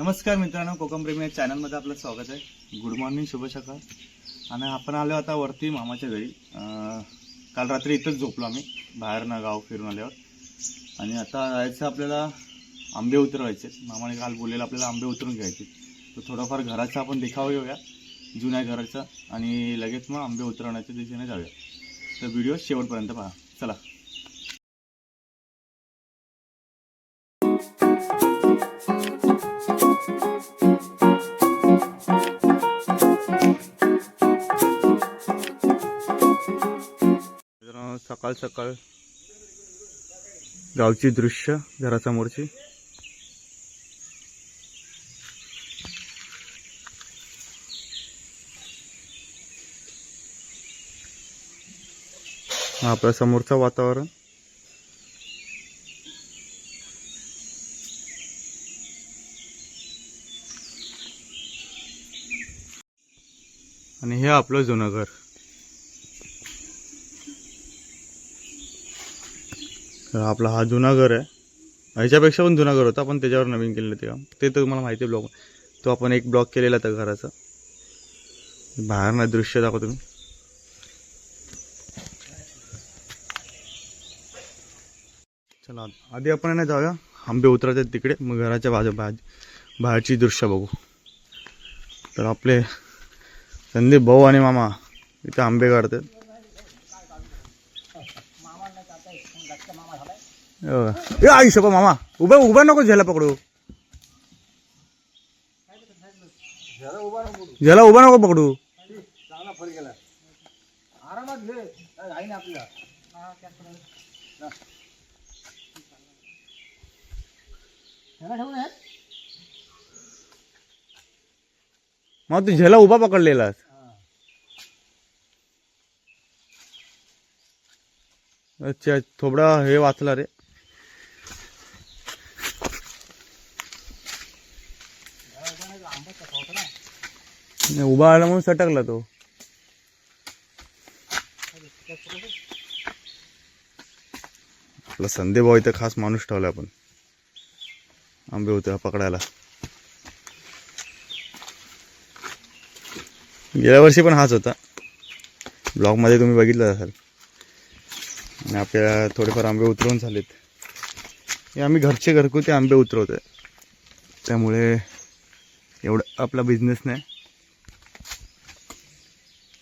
नमस्कार मित्रांनो कोकम प्रेमी या चॅनलमध्ये आपलं स्वागत आहे. गुड मॉर्निंग शुभ सकाळ. आणि आपण आलो आता वरती मामाच्या घरी. काल रात्री इथंच झोपलो आम्ही बाहेरनं गाव फिरून आल्यावर. आणि आता जायचं आपल्याला आंबे उतरवायचे. मामाने काल बोललेलं आपल्याला आंबे उतरून घ्यायचे. तर थोडाफार घराचा आपण देखावा घेऊया जुन्या घराचा. आणि लगेच मग आंबे उतरवण्याच्या दिशेने जाऊया. तर व्हिडिओ शेवटपर्यंत पहा. चला. सकाळ सकाळ गावची दृश्य घरासमोरची. आपल्या समोरचं वातावरण. आणि हे आपलं जुनं घर. तर आपला हा जुना घर आहे. ह्याच्यापेक्षा पण जुना घर होता पण त्याच्यावर नवीन केलेलं ते काम. ते तर तुम्हाला माहिती आहे ब्लॉग तो आपण एक ब्लॉक केलेला त्या घराचा. बाहेर ना दृश्य दाखव तुम्ही चला आधी आपण नाही जाऊया. आंबे उतरायचे तिकडे. मग घराच्या बाजू बाज बाहेरची दृश्य बघू. तर आपले संदीप भाऊ आणि मामा इथे आंबे काढतात. हो. ए आई शोभा मामा. उभा उभा नको झेला पकडू. झेला उभा नको पकडू. मग तू झेला उभा पकडलेलास. अच्छा थोडा हे वाचला रे. उभा आला म्हणून सटकला तो. आपला संदीप भाऊ इथं खास माणूस ठेवला आपण. आंबे होते पकडायला. गेल्या वर्षी पण हाच होता. ब्लॉगमध्ये तुम्ही बघितलं असाल. आणि आपल्या थोडेफार आंबे उतरवून झालेत. हे आम्ही घरचे घरगुती आंबे उतरवतो त्यामुळे एवढं आपला बिझनेस नाही.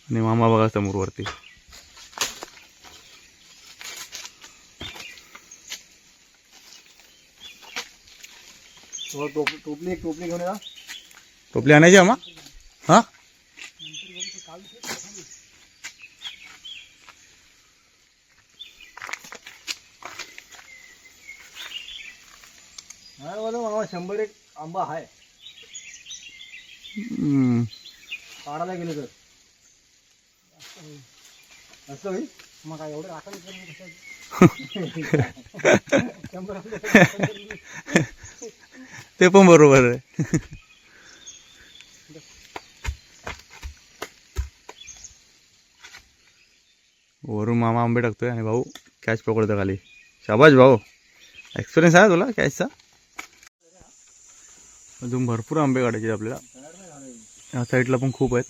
आणि मामा बघा समोर वरती. टोप टोपली एक टोपली घेऊन या. टोपली आणायची आम्हा हां? मामा शंभर एक आंबा आहे. काढायला गेले तर. असं होईल? मग काय एवढं राखण शंभर आपले ते पण बरोबर आहे. वरून मामा आंबे टाकतोय आणि भाऊ कॅच पकडतो खाली. शाबाश भाऊ. एक्सपिरियन्स आहे तुला कॅचचा अजून भरपूर आंबे काढायचे आपल्याला. या साईडला पण खूप आहेत.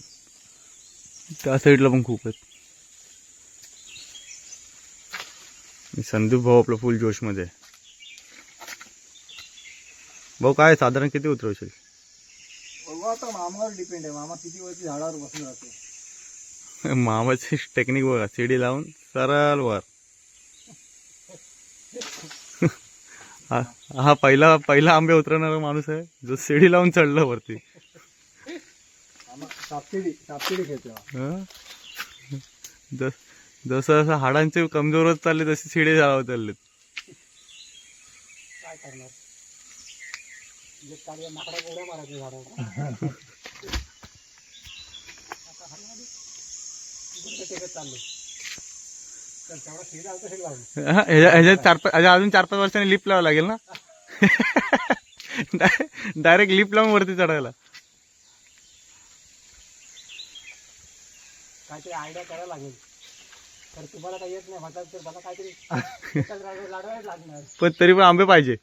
त्या साईडला पण खूप आहेत. संदीप भाऊ आपलं फुल जोशमध्ये आहे. भाऊ काय साधारण किती उतरवशील बघू आता मामावर डिपेंड आहे. मामा किती वरती झाडावर बसून राहते मामाची टेक्निक बघा सीडी लावून सरळ वर. हा पहिला पहिला आंबे उतरवणारा माणूस आहे जो सीडी लावून चढला वरती. सापशिडी सापशिडी खेळतो हा. जस जसं असं हाडांचे कमजोर होत चालले तसे शिडे जावं चाललेत. काय करणार? जे कार्य माकडा उड्या मारायचे झाडावर. आता हरणारी गुडघे टेकत चाललो तर तेवढा शिडा आलता लावून. ह्याच्या ह्याच्यात चार पाच ह्याच्या अजून चार पाच वर्षांनी लिफ्ट लावावं लागेल ना? डायरेक्ट लिफ्ट लावून वरती चढायला. काहीतरी आयडिया करायला लागेल. तर तुम्हाला काही येत नाही म्हणतात तर मला काहीतरी लाडवायला लागणार. पण तरी पण आंबे पाहिजे.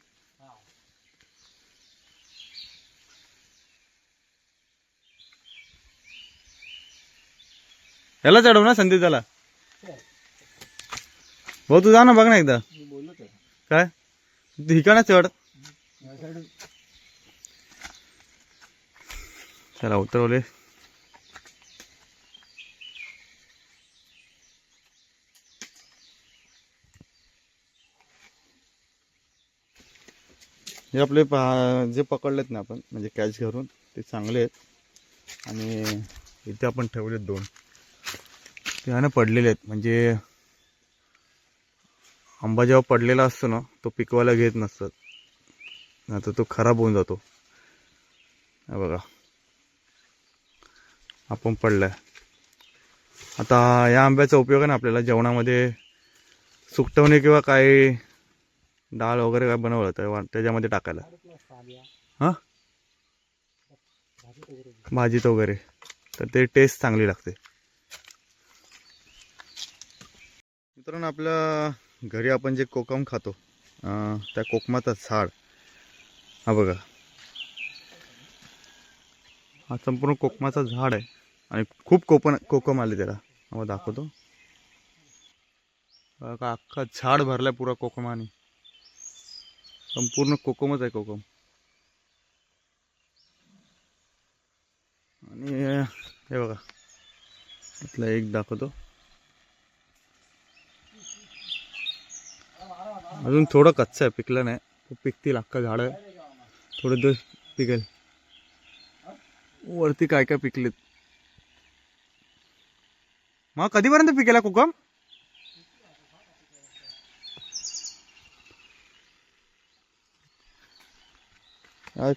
याला चढव ना संदीप त्याला. भाऊ तू जा ना बघ ना एकदा. काय? ना चढ. चला उतरवले. हे आपले पहा जे पकडलेत ना आपण म्हणजे कॅच घरून ते चांगले आहेत. आणि इथे आपण ठेवलेत दोन. ते आहे ना पडलेले आहेत. म्हणजे आंबा जेव्हा पडलेला असतो ना तो पिकवायला घेत नसतात. नाही तर तो खराब होऊन जातो. बघा. आपण पडलाय. आता या आंब्याचा उपयोग आहे ना आपल्याला जेवणामध्ये सुकटवणे किंवा काही डाळ वगैरे काय बनवलं तर त्याच्यामध्ये टाकायला. हां? भाजीत वगैरे. तर ते टेस्ट चांगली लागते. मित्रांनो आपल्या घरी आपण जे कोकम खातो त्या कोकमाचा झाड. हा बघा. हा संपूर्ण कोकमाचा झाड आहे. आणि खूप कोकम कोकम आले त्याला. मग दाखवतो. का अख्खा झाड भरलाय पुरा कोकमाने. संपूर्ण कोकमच आहे कोकम. आणि हे बघा इथला एक दाखवतो. अजून थोडं कच्चं आहे पिकलं नाही. तो पिकतील अख्खा झाड. आहे थोडे दिवस पिकेल. वरती काय काय पिकलेत? मग कधीपर्यंत पिकेला कोकम?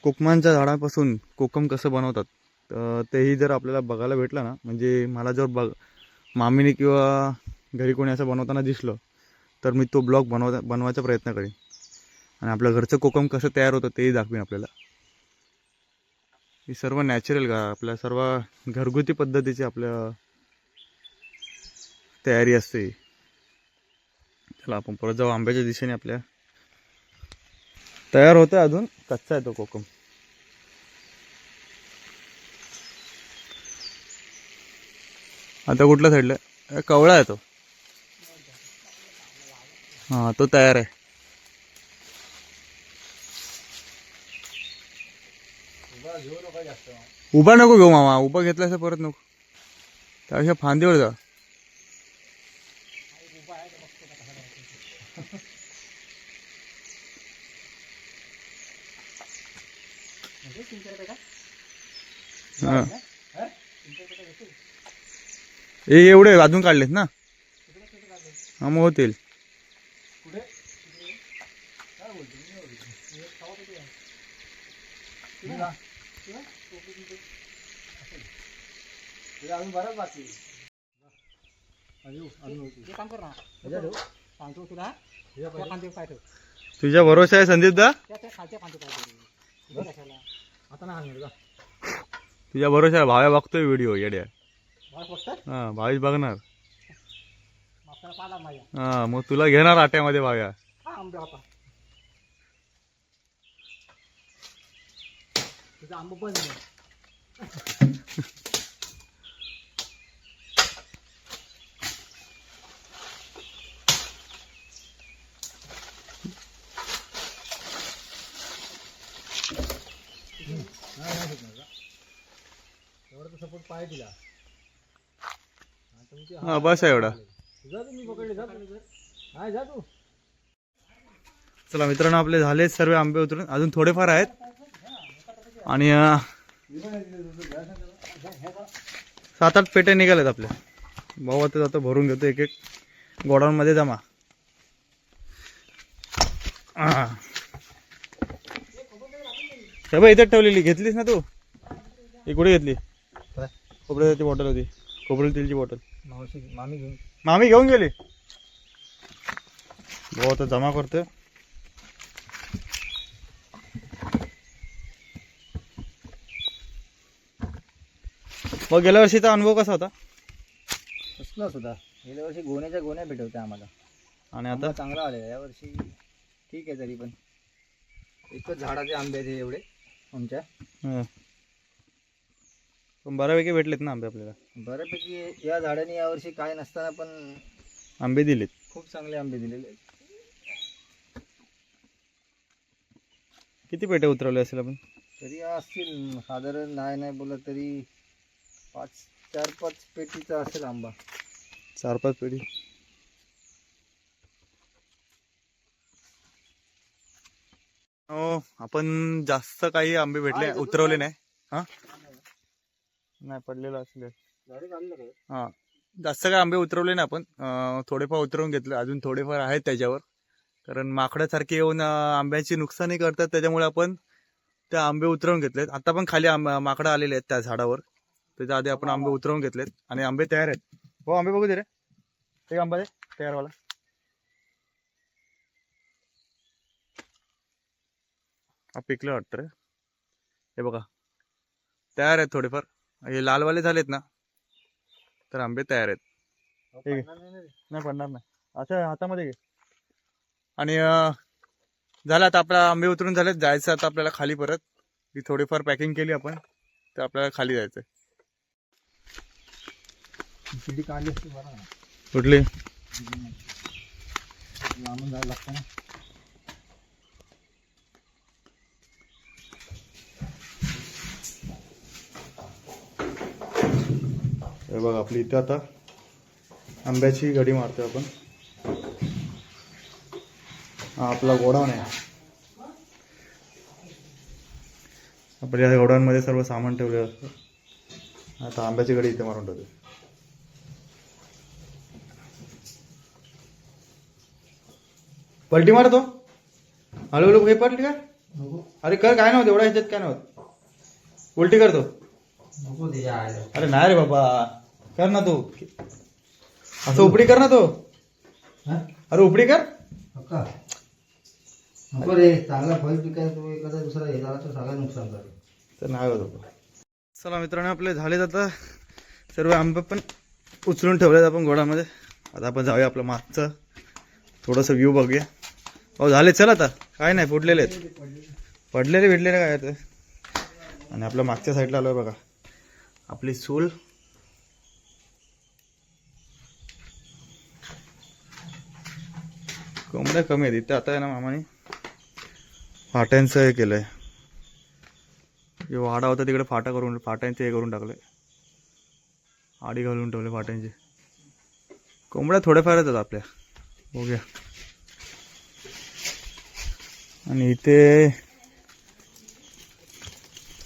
कोकमांच्या झाडापासून कोकम कसं बनवतात तर तेही जर आपल्याला बघायला भेटलं ना म्हणजे मला जर बघ मामीने किंवा घरी कोणी असं बनवताना दिसलं तर मी तो ब्लॉग बनवता बनवायचा प्रयत्न करेन. आणि आपल्या घरचं कोकम कसं तयार होतं तेही दाखवेन आपल्याला. ही सर्व नॅचरल का आपल्या सर्व घरगुती पद्धतीची आपल्या तयारी असते. चला आपण परत जाऊ आंब्याच्या दिशेने आपल्या तयार होतं अजून. कच्चा आहे तो कोकम. आता कुठल्या साईडला कवळा आहे तो. हां तो तयार आहे. उभा नको घेऊ मामा उभा घेतल्यास परत नको. त्यापेक्षा फांदीवर जा. हा. हे? एवढे अजून काढलेत ना? हा मग होतील. हे अजून बराच बाकी. हे तुझ्या भरोसा आहे संदीप दा खालच्या आता नाही का? तुझ्या भरोसा भाव्या बघतोय व्हिडिओ येड्या. हा भावेश बघणार. हा मग तुला घेणार आट्यामध्ये भाव्या. हा आंबे होता तुझा आंबा पण आहे. नाही, नाही फेकणार का? एवढा तर सपोर्ट पाय दिला. हा बस आहे एवढा. जा तू मी पकडले जा तू. नाही जा तू. चला मित्रांनो आपले झाले सर्व आंबे उतरून. अजून थोडेफार आहेत. आणि सात आठ पेट्या निघाल्यात आपल्या भाऊ आता जातो भरून घेतो एक एक गोडाऊनमध्ये जमा. हा. हे बघ इथे ठेवलेली. घेतलीस ना तू? ही कुठे घेतली. काय? खोबऱ्याची बॉटल होती. खोबरेल तेलची बॉटल मावशी मामी घेऊन. मामी घेऊन गेली. भाऊ आता जमा करतोय. मग गेल्या वर्षीचा अनुभव कसा होता? कसलाच होता गेल्या वर्षी गोण्याच्या गोण्या भेटवत्या आम्हाला. आणि आंबा आता? चांगला आलेला या वर्षी ठीक आहे तरी पण. एकच झाडाचे आंबे आहेत हे एवढे आमच्या. हं. पण बऱ्यापैकी भेटलेत ना आंबे आपल्याला. बऱ्यापैकी या झाडाने यावर्षी काय नसताना पण आंबे दिलेत. खूप चांगले आंबे दिलेले आहेत. किती पेटे उतरवले असेल आपण? तरी असतील. साधारण नाही नाही बोलत तरी पाच चार पाच पेटीचा असेल आंबा. चार पाच पेटी. हो आपण जास्त काही आंबे भेटले उतरवले नाही. हा? नाही पडलेलं असेल. हा. जास्त काय आंबे उतरवले नाही आपण. अं, थोडेफार उतरवून घेतले. अजून थोडेफार आहेत त्याच्यावर. कारण माकडासारखे येऊन अं, आंब्याची नुकसानी करतात. त्याच्यामुळे आपण ते आंबे उतरवून घेतलेत. आता पण खाली आंब माकडं आलेले आहेत त्या झाडावर. त्याच्या आधी आपण आंबे उतरवून घेतलेत. आणि आंबे तयार आहेत. हो आंबे बघू दे रे. एक आंबा दे. तयारवाला. हा पिकलं वाटतं रे. हे बघा. तयार आहेत थोडेफार. हे लालवाले झालेत ना तर आंबे तयार आहेत. ठीक आहे. नाही पडणार नाही. असं हातामध्ये घे. आणि झालं आता आपला आंबे उतरून झालेत. जायचं आता आपल्याला खाली परत. ही थोडीफार पॅकिंग केली आपण तर आपल्याला खाली जायचं. कुठली? लांबून जायला लागतं ना. हे बघा आपली इथे आता आंब्याची गडी मारतोय आपण. हा आपला गोडाऊन आहे. आपल्या या गोडाऊनमध्ये सर्व सामान ठेवलेलं असतं. आता आंब्याची गडी इथे मारून ठेवतो पलटी मारतो हळू हळू हे पलटी का अरे कर काय नव्हतं एवढ्या ह्याच्यात काय नव्हतं. उलटी करतो अरे नाही रे बाबा. कर ना तू. असं उपडी कर ना तो. हा? अरे उपडी कर. अक्का नको रे चांगला फळ पिकाय तो एखादा दुसरा हे झाला तर सगळं नुकसान करेल. तर नाही होत. चला मित्रांनो आपले झालेत आता. सर्व आंबे पण उचलून ठेवलेत आपण घोडामध्ये आता आपण जाऊया आपलं मागचं. थोडंसं व्ह्यू बघूया. हो झाले चल आता. काय नाही फुटलेले आहेत. पडलेले भेटलेले काय ते आणि आपल्या मागच्या साईडला आलोय बघा. आपली चूल कोंबड्या कमी आहेत. इथे आता आहे ना मामाने. फाट्यांचं हे केलंय. जे वाडा होता तिकडे फाटा करून फाट्यांचे हे करून टाकले. आडी घालून ठेवले फाट्यांचे. कोंबड्या थोड्याफार येतात आपल्या. बघूया. आणि इथे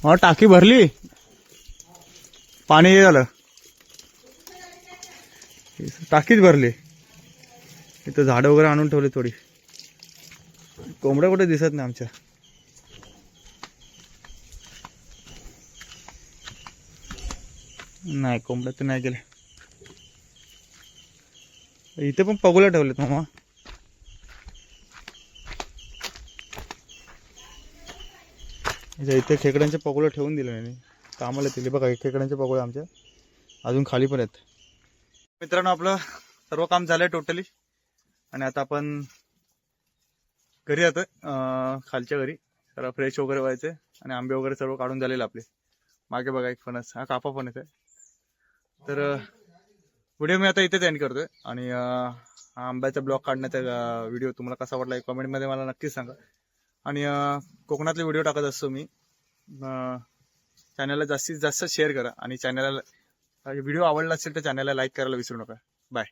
हा टाकी भरली. पाणी हे झालं. टाकीच भरली. इथं झाडं वगैरे आणून ठेवली थोडी. कोंबड्या कुठे दिसत नाही आमच्या? नाही कोंबड्या तर नाही गेल्या. इथे पण पगोल्या ठेवलेत मामा. इथे खेकड्यांचे पगोले ठेवून दिले नाही कामाला दिले. बघा खेकड्यांचे पगोळे आमच्या. अजून खाली पण आहेत. मित्रांनो आपलं सर्व काम झालंय टोटली आणि आता आपण घरी जातोय खालच्या घरी. जरा फ्रेश वगैरे व्हायचे आणि आंबे वगैरे सर्व काढून झालेले आपले. मागे बघा एक फणस हा कापा फणस आहे. तर व्हिडिओ मी आता इथेच एंड करतोय. आणि हा आंब्याचा ब्लॉग काढण्याचा व्हिडिओ तुम्हाला कसा वाटला कमेंटमध्ये मला नक्कीच सांगा. आणि कोकणातले व्हिडिओ टाकत असतो मी. चॅनलला जास्तीत जास्त शेअर करा आणि चॅनलला व्हिडिओ आवडला असेल तर चॅनलला लाईक करायला विसरू नका. बाय